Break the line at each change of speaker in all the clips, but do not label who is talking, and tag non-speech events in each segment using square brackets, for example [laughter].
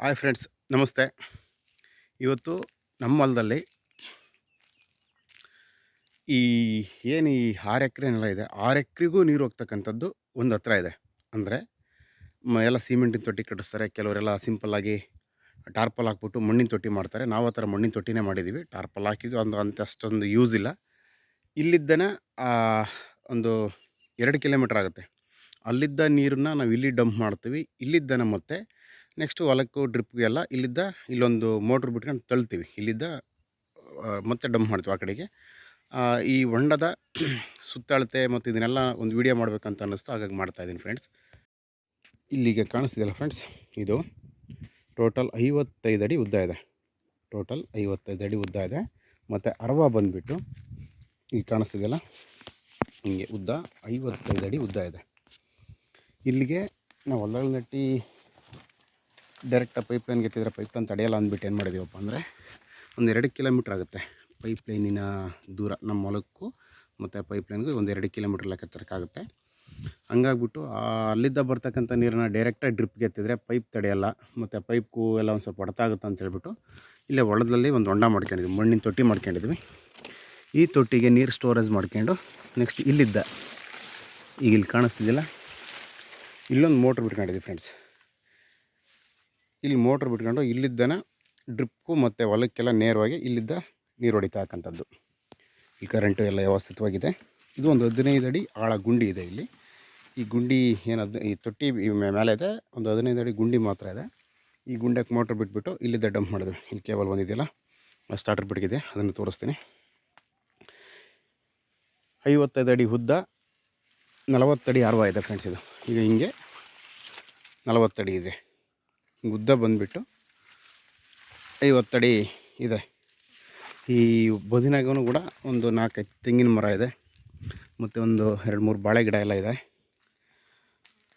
Hi friends ನಮಸ್ತೆ. ಇವತ್ತು ನಮ್ಮ ಹೊಲದಲ್ಲಿ ಈ ಏನು ಈ ಆರು ಎಕರೆ ನೆಲ ಇದೆ, ಆರು ಎಕರೆಗೂ ನೀರು ಹೋಗ್ತಕ್ಕಂಥದ್ದು ಒಂದು ಹತ್ರ ಇದೆ. ಅಂದರೆ ಎಲ್ಲ ಸಿಮೆಂಟಿನ ತೊಟ್ಟಿ ಕಟ್ಟಿಸ್ತಾರೆ, ಕೆಲವರೆಲ್ಲ ಸಿಂಪಲ್ಲಾಗಿ ಟಾರ್ಪಲ್ ಹಾಕ್ಬಿಟ್ಟು ಮಣ್ಣಿನ ತೊಟ್ಟಿ ಮಾಡ್ತಾರೆ. ನಾವು ಆ ಥರ ಮಣ್ಣಿನ ತೊಟ್ಟಿನೇ ಮಾಡಿದ್ದೀವಿ ಟಾರ್ಪಲ್ ಹಾಕಿದ್ದು ಒಂದು ಅಂತ ಅಷ್ಟೊಂದು ಯೂಸ್ ಇಲ್ಲ. ಇಲ್ಲಿದ್ದನೇ ಒಂದು ಎರಡು ಕಿಲೋಮೀಟ್ರ್ ಆಗುತ್ತೆ. ಅಲ್ಲಿದ್ದ ನೀರನ್ನ ನಾವು ಇಲ್ಲಿ ಡಂಪ್ ಮಾಡ್ತೀವಿ. ಇಲ್ಲಿದ್ದನ ಮತ್ತೆ ನೆಕ್ಸ್ಟು ಹೊಲಕ್ಕೂ ಡ್ರಿಪ್ಗೆಲ್ಲ ಇಲ್ಲಿದ್ದ ಇಲ್ಲೊಂದು ಮೋಟ್ರ್ ಬಿಟ್ಕೊಂಡು ತಳ್ತೀವಿ. ಇಲ್ಲಿದ್ದ ಮತ್ತೆ ಡಂಪ್ ಮಾಡ್ತೀವಿ ಆ ಕಡೆಗೆ. ಈ ಹೊಂಡದ [clears throat] ಸುತ್ತಳತೆ ಮತ್ತು ಇದನ್ನೆಲ್ಲ ಒಂದು ವಿಡಿಯೋ ಮಾಡಬೇಕಂತ ಅನ್ನಿಸ್ತು. ಹಾಗಾಗಿ ಮಾಡ್ತಾಯಿದ್ದೀನಿ ಫ್ರೆಂಡ್ಸ್ ಇಲ್ಲಿಗೆ ಕಾಣಿಸ್ತಿದೆಯಲ್ಲ ಫ್ರೆಂಡ್ಸ್ ಇದು ಟೋಟಲ್ ಐವತ್ತೈದು ಅಡಿ ಉದ್ದ ಇದೆ. ಟೋಟಲ್ ಐವತ್ತೈದು ಅಡಿ ಉದ್ದ ಇದೆ. ಮತ್ತು ಅರವ ಬಂದುಬಿಟ್ಟು ಇಲ್ಲಿ ಕಾಣಿಸ್ತಿದೆಯಲ್ಲ? ಹಿಂಗೆ ಉದ್ದ ಐವತ್ತೈದು ಅಡಿ ಉದ್ದ ಇದೆ. ಇಲ್ಲಿಗೆ ನಾವು ಹೊಲದಲ್ಲಿ ನೆಟ್ಟಿ ಡೈರೆಕ್ಟಾಗಿ ಪೈಪ್ ಲೈನ್ಗೆ ಎತ್ತಿದ್ರೆ ಪೈಪ್ ತಡೆಯಲ್ಲ ಅಂದ್ಬಿಟ್ಟು ಏನು ಮಾಡಿದೀವಪ್ಪ ಅಂದರೆ ಒಂದು ಎರಡು ಕಿಲೋಮೀಟ್ರ್ ಆಗುತ್ತೆ ಪೈಪ್ ಲೈನಿನ ದೂರ, ನಮ್ಮ ಹೊಲಕ್ಕೂ ಮತ್ತು ಪೈಪ್ ಲೈನ್ಗೂ ಒಂದು ಎರಡು ಕಿಲೋಮೀಟ್ರ್ ಲೆಕ್ಕಾಚಾರಕ್ಕಾಗುತ್ತೆ ಹಂಗಾಗ್ಬಿಟ್ಟು ಅಲ್ಲಿದ್ದ ಬರ್ತಕ್ಕಂಥ ನೀರನ್ನು ಡೈರೆಕ್ಟಾಗಿ ಡ್ರಿಪ್ಗೆ ಎತ್ತಿದ್ರೆ ಪೈಪ್ ತಡೆಯಲ್ಲ, ಮತ್ತು ಪೈಪ್ಗೂ ಎಲ್ಲ ಒಂದು ಸ್ವಲ್ಪ ಹೊಡೆತ ಆಗುತ್ತೆ ಅಂತ ಹೇಳ್ಬಿಟ್ಟು ಇಲ್ಲೇ ಹೊಲದಲ್ಲಿ ಒಂದು ಹೊಂಡ ಮಾಡ್ಕೊಂಡಿದ್ವಿ, ಮಣ್ಣಿನ ತೊಟ್ಟಿ ಮಾಡ್ಕೊಂಡಿದ್ವಿ. ಈ ತೊಟ್ಟಿಗೆ ನೀರು ಸ್ಟೋರೇಜ್ ಮಾಡ್ಕೊಂಡು ನೆಕ್ಸ್ಟ್ ಇಲ್ಲಿದ್ದ, ಈಗ ಇಲ್ಲಿ ಕಾಣಿಸ್ತಿದ್ದಿಲ್ಲ ಇಲ್ಲೊಂದು ಮೋಟ್ರ್ ಬಿಟ್ಕೊಂಡಿದ್ವಿ ಫ್ರೆಂಡ್ಸ್ ಇಲ್ಲಿ ಮೋಟ್ರ್ ಬಿಟ್ಕೊಂಡು ಇಲ್ಲಿದ್ದನ ಡ್ರಿಪ್ಗೂ ಮತ್ತು ಹೊಲಕ್ಕೆಲ್ಲ ನೇರವಾಗಿ ಇಲ್ಲಿದ್ದ ನೀರು ಹೊಡಿತಾ ಹಾಕಂಥದ್ದು ಈ ಕರೆಂಟು ಎಲ್ಲ ವ್ಯವಸ್ಥಿತವಾಗಿದೆ. ಇದು ಒಂದು ಹದಿನೈದು ಅಡಿ ಆಳ ಗುಂಡಿ ಇದೆ ಇಲ್ಲಿ. ಈ ಗುಂಡಿ ಏನದು, ಈ ತೊಟ್ಟಿ ಮೇಲೆ ಇದೆ, ಒಂದು ಹದಿನೈದು ಅಡಿ ಗುಂಡಿ ಮಾತ್ರ ಇದೆ. ಈ ಗುಂಡಕ್ಕೆ ಮೋಟ್ರ್ ಬಿಟ್ಬಿಟ್ಟು ಇಲ್ಲಿದ್ದ ಡಂಪ್ ಮಾಡಿದ್ವಿ. ಇಲ್ಲಿ ಕೇಬಲ್ ಬಂದಿದೆಯಲ್ಲ ಸ್ಟಾರ್ಟರ್ ಬಿಟ್ಟಿದೆ ಅದನ್ನು ತೋರಿಸ್ತೀನಿ. ಐವತ್ತೈದು ಅಡಿ ಉದ್ದ, ನಲವತ್ತಡಿ ಅರವ ಇದೆ ಫ್ರೆಂಡ್ಸ್ ಇದು. ಈಗ ಹಿಂಗೆ ನಲವತ್ತಡಿ ಇದೆ. ಉದ್ದ ಬಂದುಬಿಟ್ಟು ಐವತ್ತಡಿ ಇದೆ. ಈ ಬದಿನಾಗೂ ಕೂಡ ಒಂದು ನಾಲ್ಕೈದು ತೆಂಗಿನ ಮರ ಇದೆ. ಮತ್ತು ಒಂದು ಎರಡು ಮೂರು ಬಾಳೆ ಗಿಡ ಎಲ್ಲ ಇದೆ.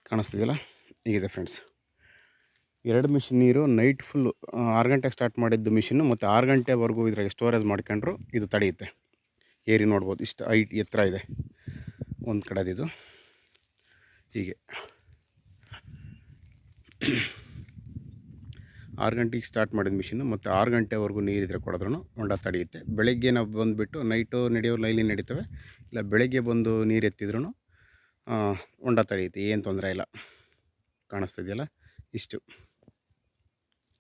ಕಾಣಿಸ್ತಿದೆಯಲ್ಲ? ಹೀಗಿದೆ ಫ್ರೆಂಡ್ಸ್ ಎರಡು ಮಿಷಿನ್ ನೀರು ನೈಟ್ ಫುಲ್ಲು ಆರು ಗಂಟೆಗೆ ಸ್ಟಾರ್ಟ್ ಮಾಡಿದ್ದು ಮಿಷಿನ್ನು ಮತ್ತು ಆರು ಗಂಟೆವರೆಗೂ ಇದ್ರಾಗೆ ಸ್ಟೋರೇಜ್ ಮಾಡ್ಕೊಂಡ್ರು ಇದು ತಡೆಯುತ್ತೆ. ಏರಿ ನೋಡ್ಬೋದು, ಇಷ್ಟು ಐಟ್ ಎತ್ತರ ಇದೆ. ಒಂದು ಕಡೆದಿದು. ಹೀಗೆ. ಆರು ಗಂಟೆಗೆ ಸ್ಟಾರ್ಟ್ ಮಾಡಿದ ಮಿಷಿನ್ ಮತ್ತು ಆರು ಗಂಟೆವರೆಗೂ ನೀರಿದ್ರೆ ಕೊಡೋದ್ರೂ ಹೊಂಡ ತಡೆಯುತ್ತೆ. ಬೆಳಗ್ಗೆ ನಾವು ಬಂದುಬಿಟ್ಟು ನೈಟು ನಡೆಯೋ ಲೈಲಿ ನಡೀತವೆ. ಇಲ್ಲ, ಬೆಳಗ್ಗೆ ಬಂದು ನೀರು ಎತ್ತಿದ್ರೂ ಹೊಂಡ ತಡೆಯುತ್ತೆ. ಏನು ತೊಂದರೆ ಇಲ್ಲ. ಕಾಣಿಸ್ತಿದೆಯಲ್ಲ? ಇಷ್ಟು.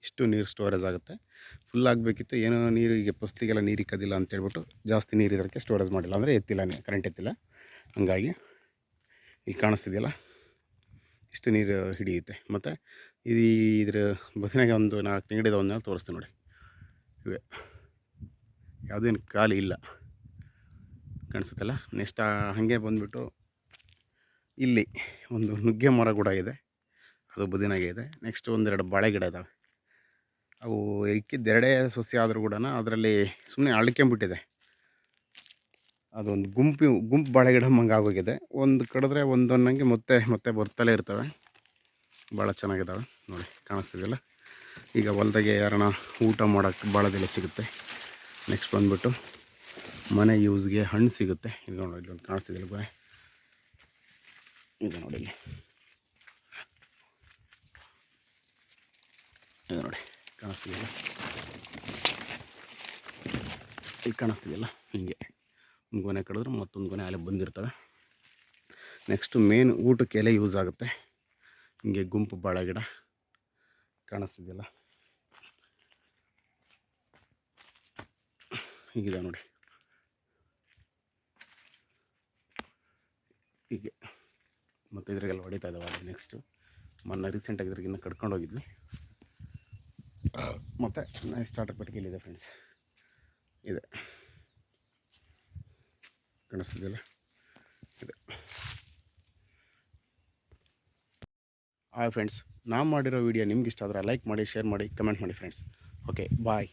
ಇಷ್ಟು ನೀರು ಸ್ಟೋರೇಜ್ ಆಗುತ್ತೆ. ಫುಲ್ ಆಗಬೇಕಿತ್ತು. ಏನೋ ನೀರು, ಈಗ ಪಸ್ತಿಗೆಲ್ಲ ನೀರು ಇಕ್ಕೋದಿಲ್ಲ ಅಂತೇಳ್ಬಿಟ್ಟು ಜಾಸ್ತಿ ನೀರು ಇದಕ್ಕೆ ಸ್ಟೋರೇಜ್ ಮಾಡಿಲ್ಲ. ಅಂದರೆ ಎತ್ತಿಲ್ಲ ಕರೆಂಟ್ ಎತ್ತಿಲ್ಲ. ಹಂಗಾಗಿ, ಇಲ್ಲಿ ಕಾಣಿಸ್ತಿದೆಯಲ್ಲ? ಇಷ್ಟು ನೀರು ಹಿಡಿಯುತ್ತೆ. ಮತ್ತು ಇದು ಇದ್ರ ಬಸ್ಸಿನಾಗೆ ಒಂದು ನಾಲ್ಕು ತಿಂಗಳಿದ ಒಂದು ತೋರಿಸ್ತೀನಿ ನೋಡಿ. ಇವೆ. ಯಾವುದೇನು ಖಾಲಿ ಇಲ್ಲ. ಕಾಣಿಸುತ್ತಲ್ಲ? ನೆಕ್ಸ್ಟ್ ಹಾಗೆ ಬಂದುಬಿಟ್ಟು ಇಲ್ಲಿ ಒಂದು ನುಗ್ಗೆ ಮರ ಕೂಡ ಇದೆ. ಅದು ಬದಿನಾಗೆ ಇದೆ. ನೆಕ್ಸ್ಟ್ ಒಂದೆರಡು ಬಾಳೆ ಗಿಡ ಇದ್ದಾವೆ ಅವು ಇಕ್ಕಿದ್ದೆರಡೇ ಸಸ್ಯ ಆದರೂ ಕೂಡ ಅದರಲ್ಲಿ ಸುಮ್ಮನೆ ಅಳ್ಕೊಂಬಿಟ್ಟಿದೆ. ಅದೊಂದು ಗುಂಪು ಗುಂಪು ಬಾಳೆ ಗಿಡ ಮಂಗೆ ಆಗೋಗಿದೆ. ಒಂದು ಕಡಿದ್ರೆ ಒಂದೊಂದಂಗೆ ಮತ್ತೆ ಮತ್ತೆ ಬರ್ತಲೇ ಇರ್ತವೆ. ಭಾಳ ಚೆನ್ನಾಗಿದ್ದಾವೆ ನೋಡಿ, ಕಾಣಿಸ್ತಿದೆಯಲ್ಲ? ಈಗ ಹೊಲ್ದಾಗೆ ಯಾರನ್ನ ಊಟ ಮಾಡೋಕ್ಕೆ ಭಾಳದೆಲೆ ಸಿಗುತ್ತೆ. ನೆಕ್ಸ್ಟ್ ಬಂದುಬಿಟ್ಟು ಮನೆ ಯೂಸ್ಗೆ ಹಣ್ಣು ಸಿಗುತ್ತೆ. ಇದು ನೋಡಿ, ಇಲ್ಲಿ ಒಂದು ಕಾಣಿಸ್ತಿದೆಯಲ್ಲ ಬಾಯ್ ಇದು ನೋಡಿ ಇಲ್ಲಿ. ಇದು ನೋಡಿ, ಕಾಣಿಸ್ತಿದೆಯಲ್ಲ? ಇಲ್ಲಿ ಕಾಣಿಸ್ತಿದೆಯಲ್ಲ? ಹೀಗೆ. ಒಂದು ಗೊನೆ ಕಡಿದ್ರೆ ಮತ್ತೊಂದು ಗೊನೆ ಅಲ್ಲಿ ಬಂದಿರ್ತವೆ. ನೆಕ್ಸ್ಟು ಮೇನ್ ಊಟಕ್ಕೆ ಎಲೆ ಯೂಸ್ ಆಗುತ್ತೆ. ಹಿಂಗೆ ಗುಂಪು ಬಾಳೆ ಗಿಡ ಕಾಣಿಸ್ತಿದೆಯಲ್ಲ? ಹೀಗಿದೆ ನೋಡಿ. ಹೀಗೆ. ಮತ್ತು ಇದ್ರಾಗೆಲ್ಲ ಹೊಡಿತಾ ಇದ್ದಾವೆ ಅಲ್ಲಿ ನೆಕ್ಸ್ಟು ಮೊನ್ನೆ ರೀಸೆಂಟಾಗಿ ಇದ್ರಿಗೆ ಇನ್ನೂ ಕಡ್ಕೊಂಡು ಹೋಗಿದ್ವಿ. ಮತ್ತು ಸ್ಟಾರ್ಟರ್ ಪೆಟ್ಟಿಗೆ ಇಲ್ಲಿದೆ ಫ್ರೆಂಡ್ಸ್ ಇದೆ. ಕಾಣಿಸ್ತಿದೆಯಲ್ಲ? ಇದೆ. ಹಾಯ್ ಫ್ರೆಂಡ್ಸ್, ನಾನು ಮಾಡಿರೋ ವಿಡಿಯೋ ನಿಮ್ಗೆ ಇಷ್ಟ ಆದರೆ ಲೈಕ್ ಮಾಡಿ ಶೇರ್ ಮಾಡಿ ಕಮೆಂಟ್ ಮಾಡಿ ಫ್ರೆಂಡ್ಸ್ ಓಕೆ ಬಾಯ್